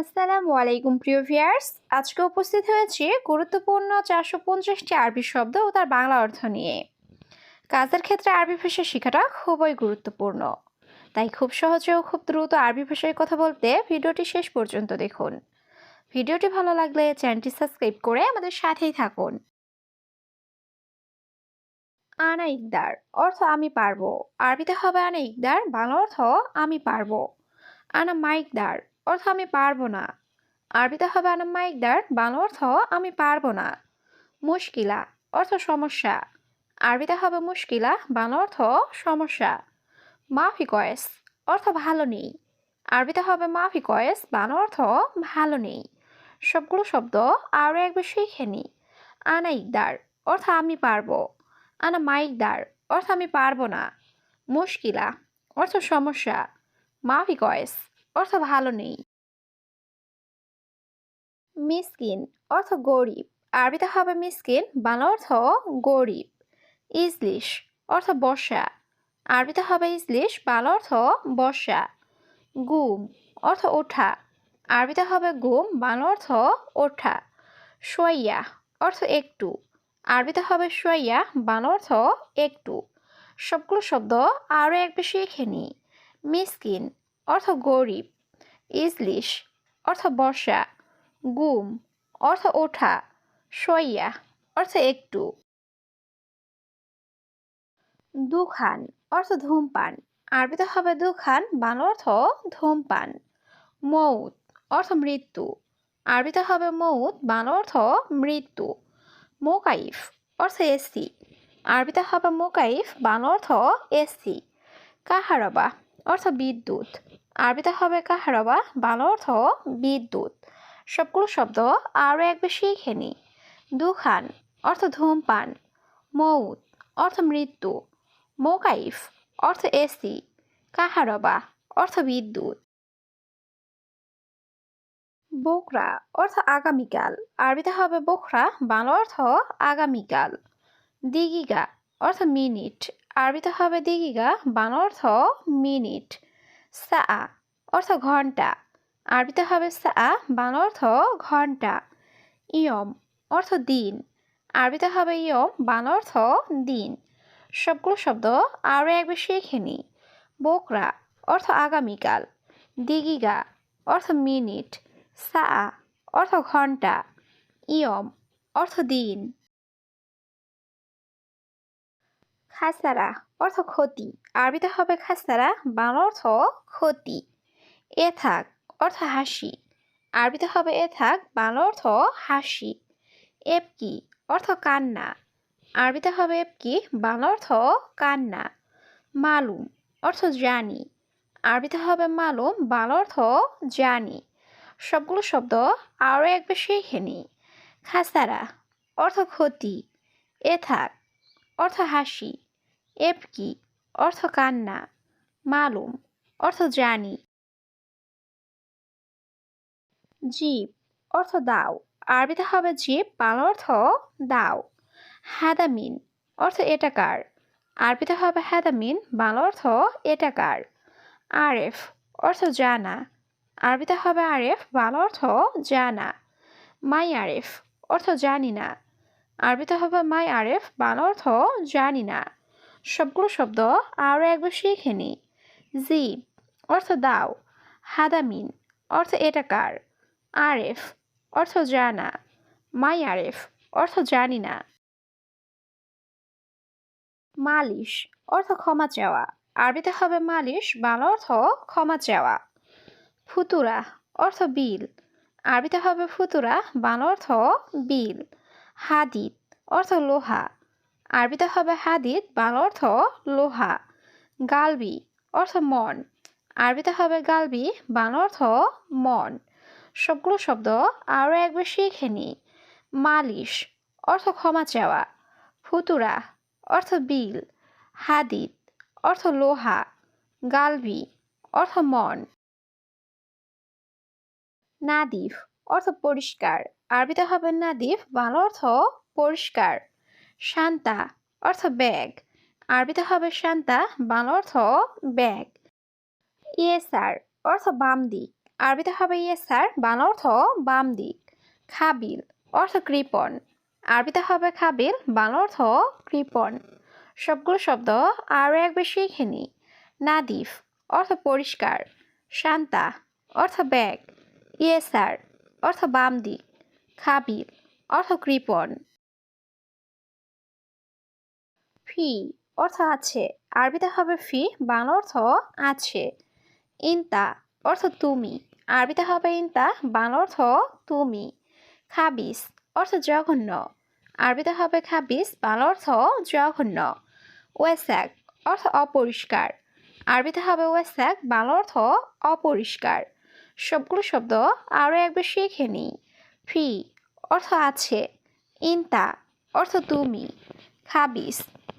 আসসালামু আলাইকুম, প্রিয় ভিয়ার্স আজকে উপস্থিত হয়েছি গুরুত্বপূর্ণ চারশো পঞ্চাশটি আরবি শব্দ ও তার বাংলা অর্থ নিয়ে। কাজের ক্ষেত্রে আরবি ভাষা শেখাটা খুবই গুরুত্বপূর্ণ। তাই খুব সহজে ও খুব দ্রুত আরবি ভাষায় কথা বলতে ভিডিওটি শেষ পর্যন্ত দেখুন। ভিডিওটি ভালো লাগলে চ্যানেলটি সাবস্ক্রাইব করে আমাদের সাথেই থাকুন। আনা ইকদার অর্থ আমি পারব। আরবিতে হবে আনা ইকদার, বাংলা অর্থ আমি পারব। আনা মাইকদার অর্থ আমি পারব না। আরবিতে হবে আনা মাইকদার বাংলা অর্থ আমি পারব না। মুশকিলা, অর্থ সমস্যা। আরবিতে হবে মুশকিলা, বাংলা অর্থ সমস্যা। মাফি কয়েস, অর্থ ভালো নেই। আরবিতে হবে মাফি কয়েস, বাংলা অর্থ ভালো নেই। সবগুলো শব্দ আরও একবার শিখে নিই আনা ইকদার অর্থ আমি পারব। আনা মাইকদার অর্থ আমি পারব না। মুশকিলা, অর্থ সমস্যা। মাফি কয়েস অর্থ ভালো নেই। মিসকিন, অর্থ গরিব। আরবিতে হবে মিসকিন, বাংলা অর্থ গরিব। ইজলিশ, অর্থ বর্ষা। আরবিতে হবে ইজলিশ, বাংলা অর্থ বর্ষা। গুম, অর্থ ওঠা। আরবিতে হবে গুম, বাংলা অর্থ ওঠা। সোয়াইয়া, অর্থ একটু। আরবিতে হবে সোয়াইয়া, বাংলা অর্থ একটু। সবগুলো শব্দ আরও এক বেশি শিখে নিই মিসকিন অর্থ গরিব, ইজলিশ, অর্থ বর্ষা, গুম, অর্থ ওঠা সইয়া অর্থ একটু। দুখান, অর্থ ধূমপান। আরবিতে হবে দুখান, বাংলা অর্থ ধূমপান। মৌত, অর্থ মৃত্যু। আরবিতে হবে মৌত, বাংলা অর্থ মৃত্যু। মোকাইফ, অর্থ এসি আরবিতে হবে মোকাইফ, বাংলা অর্থ এসি কাহারবা অর্থ বিদ্যুৎ। আরবিতে হবে কাহারবা, বাংলা অর্থ বিদ্যুৎ। সবগুলো শব্দ আরও এক বেশি শিখে নিই দুখান, অর্থ ধূমপান। মৌত, অর্থ মৃত্যু। মোকাইফ, অর্থ এসি। কাহারবা, অর্থ বিদ্যুৎ। বোকরা, অর্থ আগামীকাল। আরবিতে হবে বোখরা বাংলা অর্থ আগামীকাল। দিগিগা, অর্থ মিনিট। আরবিতে হবে দিগিগা বাংলা অর্থ মিনিট। সা, অর্থ ঘণ্টা। আরবিতে হবে সা বাংলা অর্থ ঘণ্টা। ইয়ম, অর্থ দিন। আরবিতে হবে ইয়ম বাংলা অর্থ দিন। সবগুলো শব্দ আরও একবার শিখে নিই বোকরা, অর্থ আগামীকাল। দিগিগা অর্থ মিনিট। সা, অর্থ ঘণ্টা। ইয়ম, অর্থ দিন। খাসারা অর্থ ক্ষতি। আরবিতে হবে খাসারা বাংলা অর্থ ক্ষতি। এ থাক, অর্থ হাসি। আরবিতে হবে এ থাক, বাংলা অর্থ হাসি। এপকি অর্থ কান্না। আরবিতে হবে এপকি বাংলা অর্থ কান্না। মালুম, অর্থ জানি। আরবিতে হবে মালুম, বাংলা অর্থ জানি। সবগুলো শব্দ আরও একবার শিখে নিই খাসারা অর্থ ক্ষতি। এ থাক, অর্থ হাসি। এপকি, অর্থ কান্না, মালুম, অর্থ জানি। জীব, অর্থ দাও। আরবিতে হবে জীব, বাংলা অর্থ দাও। হাদামিন, অর্থ এটাকার। আরবিতে হবে হাদামিন, বাংলা অর্থ এটাকার। আরেফ, অর্থ জানা। আরবিতে হবে আরেফ, বাংলা অর্থ জানা। মাই আরেফ, অর্থ জানি না। আরবিতে হবে মাই আরেফ, বাংলা অর্থ জানি না। সবগুলো শব্দ আরও একবার শিখে নিই। জি অর্থ দাও। হাদামিন, অর্থ এটাকার আরেফ, অর্থ জানা। মাই আরেফ, অর্থ জানি না। মালিশ, অর্থ ক্ষমা চাওয়া। আরবিতে হবে মালিশ, বাংলা অর্থ ক্ষমা চাওয়া। ফুতুরা, অর্থ বিল। আরবিতে হবে ফুতুরা, বাংলা অর্থ বিল। হাদিদ, অর্থ লোহা। আরবিতে হবে হাদিদ, বাংলা অর্থ লোহা। গালবি অর্থ মন। আরবিতে হবে গালবি, বাংলা অর্থ মন। সবগুলো শব্দ আরও একবার শিখে নিই। মালিশ অর্থ ক্ষমা চাওয়া। ফুতুরা অর্থ বিল। হাদিদ অর্থ লোহা। গালবি অর্থ মন। নাদিফ অর্থ পরিষ্কার। আরবিতে হবে নাদিফ, বাংলা অর্থ পরিষ্কার। শান্তা, অর্থ ব্যাগ। আরবিতে হবে শান্তা, বাংলা অর্থ ব্যাগ। ইয়েসার অর্থ বাম দিক। আরবিতে হবে ইয়ে স্যার, বাংলা অর্থ বাম দিক। খাবিল, অর্থ কৃপণ। আরবিতে হবে খাবিল, বাংলা অর্থ কৃপণ। সবগুলো শব্দ আরও এক শিখে নি। নাদিফ, অর্থ পরিষ্কার। শান্তা, অর্থ ব্যাগ। ইয়ে স্যার, অর্থ বাম দিক। খাবিল, অর্থ কৃপণ। ফি অর্থ আছে। আরবিতে হবে ফি, বাংলা অর্থ আছে। ইনতা অর্থ তুমি। আরবিতে হবে ইনতা, বাংলা অর্থ তুমি। খাবিস অর্থ জঘন্য। আরবিতে হবে খাবিস, বাংলা অর্থ জঘন্য। ওয়েস্যাক অর্থ অপরিষ্কার। আরবিতে হবে ওয়েস্যাক বাংলা অর্থ অপরিষ্কার। সবগুলো শব্দ আরও একবার শিখে নিই। ফি অর্থ আছে। ইনতা অর্থ তুমি। খাবিস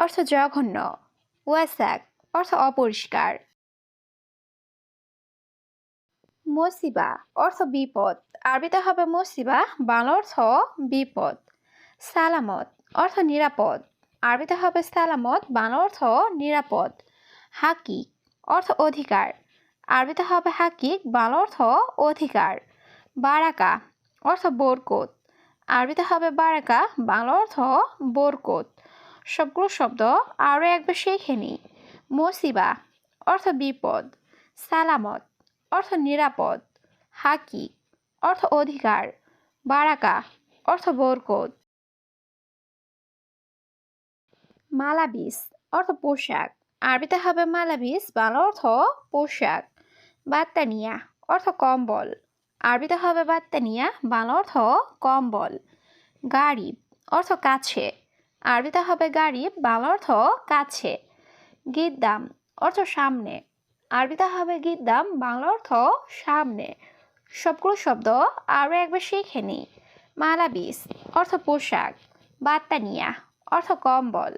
অর্থ জঘন্য, ওয়াসাক, অর্থ অপরিষ্কার। মসিবা, অর্থ বিপদ। আরবিতে হবে মসিবা, বাংলা অর্থ বিপদ। সালামত, অর্থ নিরাপদ। আরবিতে হবে সালামত, বাংলা অর্থ নিরাপদ। হাকিক, অর্থ অধিকার। আরবিতে হবে হাকিক, বাংলা অর্থ অধিকার। বারাকা, অর্থ বোরকত। আরবিতে হবে বারাকা, বাংলা অর্থ বোরকত। সবগুলো শব্দ আরও একবার শিখে নিই। মসিবা, অর্থ বিপদ। সালামত, অর্থ নিরাপদ। হাকি, অর্থ অধিকার। বারাকা, অর্থ বরকত। মালাবিস, অর্থ পোশাক। আরবিতে হবে মালাবিস, বাংলা অর্থ পোশাক। বাত্তানিয়া, অর্থ কম্বল। আরবিতে হবে বাত্তানিয়া, বাংলা অর্থ কম্বল। গাড়ি অর্থ কাছে। আরবিতে হবে গাড়িব বাংলা অর্থ কাছে, গিদ্দাম অর্থ সামনে, আরবিতে হবে গিদ্দাম, বাংলা অর্থ সামনে, সবগুলো শব্দ আরও একবার শিখে নিই মালাবিস অর্থ পোশাক বাত্তানিয়া অর্থ কম্বল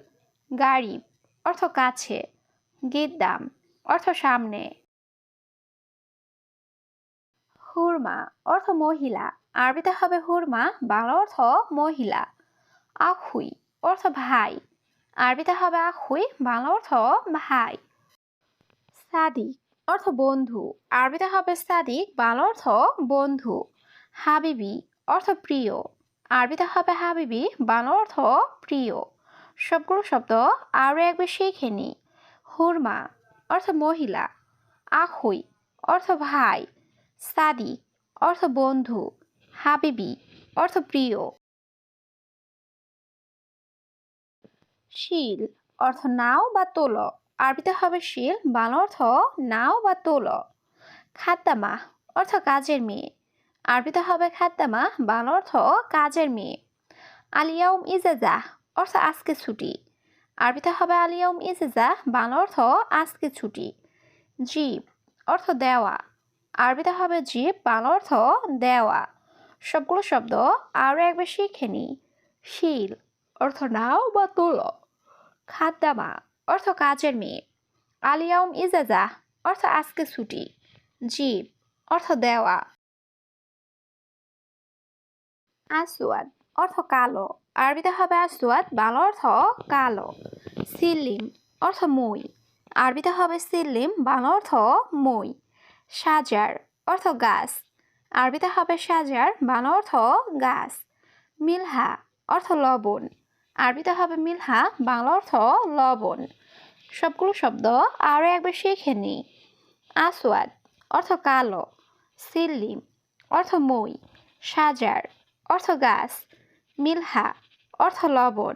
গাড়িব অর্থ কাছে, গিদ্দাম অর্থ সামনে। হুরমা অর্থ মহিলা, আরবিতে হবে হুরমা, বাংলা অর্থ মহিলা, আখুই অর্থ ভাই। আরবিতে হবে আখুই, বাংলা অর্থ ভাই। সাদিক, অর্থ বন্ধু। আরবিতে হবে সাদিক, বাংলা অর্থ বন্ধু। হাবিবি, অর্থ প্রিয়। আরবিতে হবে হাবিবি, বাংলা অর্থ প্রিয়। সবগুলো শব্দ আরও একবার শিখে নি। হুরমা, অর্থ মহিলা। আখুই, অর্থ ভাই। সাদিক, অর্থ বন্ধু। হাবিবি, অর্থ প্রিয়। শিল, অর্থ নাও বা তোল। আরবিতে হবে শিল, বাংলা অর্থ নাও বা তোল। খাদ্দামা, অর্থ কাজের মেয়ে। আরবিতে হবে খাদ্দামা, বাংলা অর্থ কাজের মেয়ে। আলিয়াউম ইজাজা, অর্থ আজকে ছুটি। আরবিতে হবে আলিয়াউম ইজাজা, বাংলা অর্থ আজকে ছুটি। জীব, অর্থ দেওয়া। আরবিতে হবে জীব, বাংলা অর্থ দেওয়া। সবগুলো শব্দ আরও একবার শিখে নি শিল, অর্থ নাও বা তোলো। খাদ্দামা, অর্থ কাজের মেয়ে। আলিয়াউম ইজাজা, অর্থ আজকে ছুটি। জীব, অর্থ দেওয়া। আসওয়াদ, অর্থ কালো। আরবিতে হবে আসওয়াদ, বাংলা অর্থ কালো। সিল্লিম, অর্থ মই। আরবিতে হবে সিল্লিম, বাংলা অর্থ মই। সাজার, অর্থ গাছ। আরবিতে হবে সাজার, বাংলা অর্থ গাছ। মিলহা, অর্থ লবণ। আরবিতে হবে মিলহা, বাংলা অর্থ লবণ। সবগুলো শব্দ আরও একবার শিখে নিই। আসওয়াদ, অর্থ কালো। সিল্লিম, অর্থ মই। সাজার, অর্থ গাছ। মিলহা, অর্থ লবণ।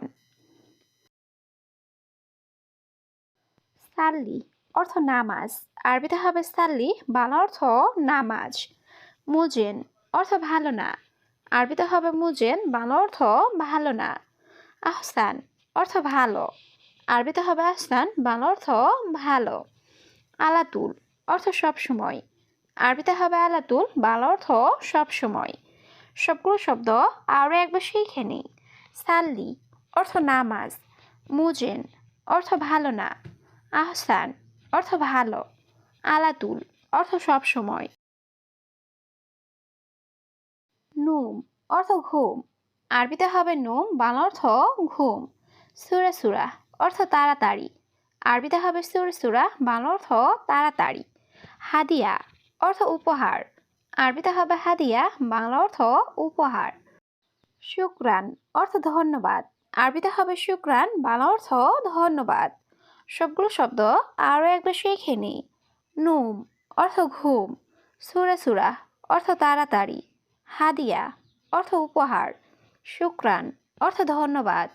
সাল্লি, অর্থ নামাজ। আরবিতে হবে সাল্লি, বাংলা অর্থ নামাজ। মুজেন, অর্থ ভালো না। আরবিতে হবে মুজেন, বাংলা অর্থ ভালো না। আহসান অর্থ ভালো। আরবিতে হবে আহসান, বাংলা অর্থ ভালো। আলাতুল অর্থ সবসময় আরবিতে হবে আলাতুল, বাংলা অর্থ সবসময় সবগুলো শব্দ আরও একবার শিখে নিই। সাল্লি অর্থ নামাজ। মুজেন অর্থ ভালো না। আহসান অর্থ ভালো। আলাতুল অর্থ সবসময় নুম অর্থ ঘুম। আরবিতে হবে নুম, বাংলা অর্থ ঘুম। সুরা সুরা, অর্থ তাড়াতাড়ি। আরবিতে হবে সুরা সুরা, বাংলা অর্থ তাড়াতাড়ি। হাদিয়া, অর্থ উপহার। আরবিতে হবে হাদিয়া, বাংলা অর্থ উপহার। শুক্রান, অর্থ ধন্যবাদ। আরবিতে হবে শুক্রান, বাংলা অর্থ ধন্যবাদ। সবগুলো শব্দ আরও একবার শিখে নিই নুম, অর্থ ঘুম। সুরা সুরা, অর্থ তাড়াতাড়ি। হাদিয়া, অর্থ উপহার। শুক্রান অর্থ ধন্যবাদ।